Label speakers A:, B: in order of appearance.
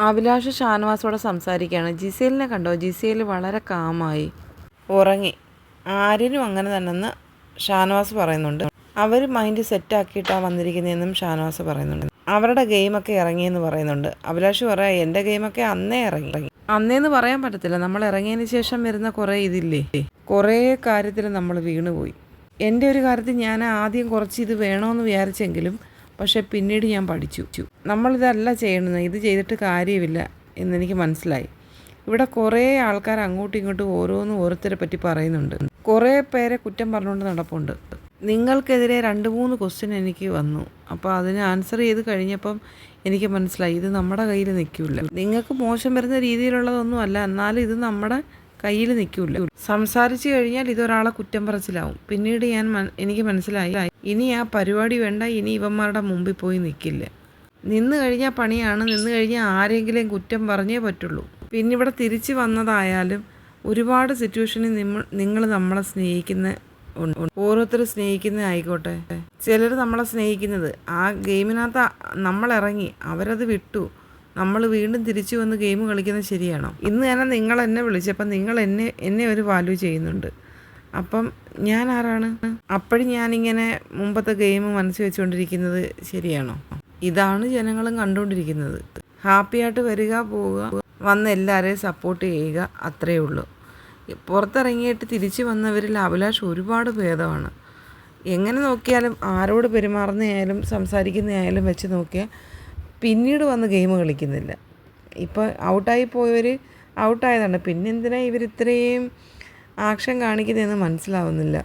A: അഭിലാഷ് ഷാനവാസോടെ സംസാരിക്കുകയാണ്. ജിസേലിനെ കണ്ടോ? ജിസേൽ വളരെ കാമായി. ഉറങ്ങി. ആര്യനും അങ്ങനെ തന്നെന്ന് ഷാനവാസ് പറയുന്നുണ്ട്. അവർ മൈൻഡ് സെറ്റാക്കിയിട്ടാണ് വന്നിരിക്കുന്നതെന്നും ഷാനവാസ് പറയുന്നുണ്ട്. അവരുടെ ഗെയിമൊക്കെ ഇറങ്ങിയെന്ന് പറയുന്നുണ്ട്. അഭിലാഷ് പറയാം എന്റെ ഗെയിമൊക്കെ അന്നേ ഇറങ്ങി. അന്നേന്ന് പറയാൻ പറ്റത്തില്ല. നമ്മൾ ഇറങ്ങിയതിന് ശേഷം വരുന്ന കുറേ ഇതില്ലേ? കുറേ കാര്യത്തിൽ നമ്മൾ വീണുപോയി. എന്റെ ഒരു കാര്യത്തിൽ ഞാൻ ആദ്യം കുറച്ച് ഇത് വേണമെന്ന് വിചാരിച്ചെങ്കിലും പക്ഷെ പിന്നീട് ഞാൻ പഠിച്ചു. നമ്മളിതല്ല ചെയ്യണത്. ഇത് ചെയ്തിട്ട് കാര്യമില്ല എന്നെനിക്ക് മനസ്സിലായി. ഇവിടെ കുറേ ആൾക്കാർ അങ്ങോട്ടും ഇങ്ങോട്ടും ഓരോന്നും ഓരോരുത്തരെ പറ്റി പറയുന്നുണ്ട്. കുറേ പേരെ കുറ്റം പറഞ്ഞുകൊണ്ട് നടപ്പുണ്ട്. നിങ്ങൾക്കെതിരെ രണ്ട് മൂന്ന് ക്വസ്റ്റ്യൻ എനിക്ക് വന്നു. അപ്പോൾ അതിന് ആൻസർ ചെയ്ത് കഴിഞ്ഞപ്പം എനിക്ക് മനസ്സിലായി. ഇത് നമ്മുടെ കയ്യിൽ നിൽക്കില്ല. നിങ്ങൾക്ക് മോശം വരുന്ന രീതിയിലുള്ളതൊന്നും അല്ല. എന്നാലും ഇത് നമ്മുടെ കയ്യിൽ നിൽക്കില്ല സംസാരിച്ചു കഴിഞ്ഞാൽ ഇതൊരാളെ കുറ്റം പറച്ചിലാവും. പിന്നീട് ഞാൻ എനിക്ക് മനസ്സിലായി. ഇനി ആ പരിപാടി വേണ്ട ഇനി ഇവന്മാരുടെ മുമ്പിൽ പോയി നിൽക്കില്ല നിന്ന് കഴിഞ്ഞാൽ പണിയാണ് നിന്ന് കഴിഞ്ഞാൽ ആരെങ്കിലും കുറ്റം പറഞ്ഞേ പറ്റുള്ളൂ. പിന്നെ ഇവിടെ തിരിച്ചു വന്നതായാലും ഒരുപാട് സിറ്റുവേഷനിൽ നിങ്ങൾ നമ്മളെ സ്നേഹിക്കുന്ന. ഓരോരുത്തർ സ്നേഹിക്കുന്ന ആയിക്കോട്ടെ. ചിലർ നമ്മളെ സ്നേഹിക്കുന്നത് ആ ഗെയിമിനകത്ത് നമ്മളിറങ്ങി അവരത് വിട്ടു. നമ്മൾ വീണ്ടും തിരിച്ചു വന്ന് ഗെയിം കളിക്കുന്നത് ശരിയാണോ? ഇന്ന് തന്നെ നിങ്ങൾ എന്നെ വിളിച്ചപ്പം നിങ്ങൾ എന്നെ എന്നെ ഒരു വാല്യൂ ചെയ്യുന്നുണ്ട്. അപ്പം ഞാൻ ആരാണ്? അപ്പോഴും ഞാനിങ്ങനെ മുമ്പത്തെ ഗെയിം മനസ്സിൽ വെച്ചുകൊണ്ടിരിക്കുന്നത് ശരിയാണോ? ഇതാണ് ജനങ്ങളും കണ്ടുകൊണ്ടിരിക്കുന്നത്. ഹാപ്പിയായിട്ട് വരിക പോവുക വന്ന് എല്ലാവരെയും സപ്പോർട്ട് ചെയ്യുക അത്രയേ ഉള്ളൂ. പുറത്തിറങ്ങിയിട്ട് തിരിച്ചു വന്നവരിൽ അഭിലാഷ് ഒരുപാട് ഭേദമാണ്. എങ്ങനെ നോക്കിയാലും ആരോട് പെരുമാറുന്നതായാലും സംസാരിക്കുന്നയായാലും വെച്ച് നോക്കിയാൽ പിന്നീട് വന്ന് ഗെയിം കളിക്കുന്നില്ല. ഇപ്പോൾ ഔട്ടായി പോയവർ ഔട്ടായതാണ്. പിന്നെ എന്തിനാണ് ഇവർ ഇത്രയും ആക്ഷൻ കാണിക്കുന്നതെന്ന് മനസ്സിലാവുന്നില്ല.